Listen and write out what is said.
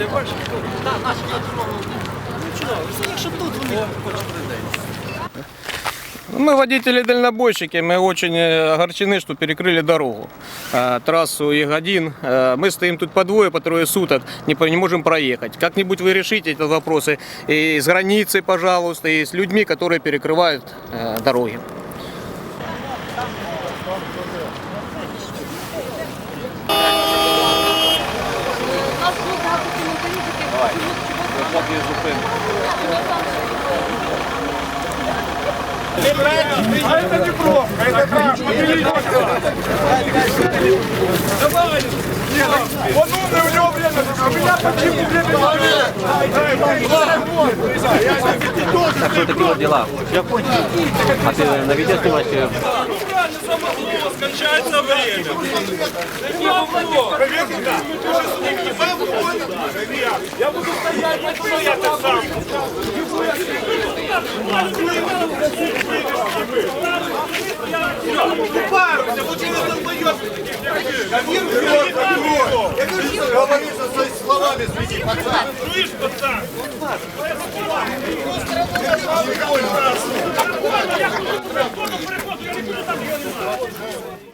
Це бачиш? Так, наші Ну чудово, якщо тут вони хочуть. Ну, мы водители-дальнобойщики, мы очень огорчены, что перекрыли дорогу, трассу Е1. Мы стоим тут по двое, по трое суток, не, не можем проехать. Как-нибудь вы решите эти вопросы и с границей, пожалуйста, и с людьми, которые перекрывают дороги. Э, дороги. Подумай, у него время, у меня почему время Так что такие вот дела. А ты на видео снимаешь? э, Кончается время. Я буду стоять, я буду я так сам. Паруйся, вот тебе долбоёб. Я вижу, говори что? словами, следи, пацан. Слышь, пацан? Я не буду там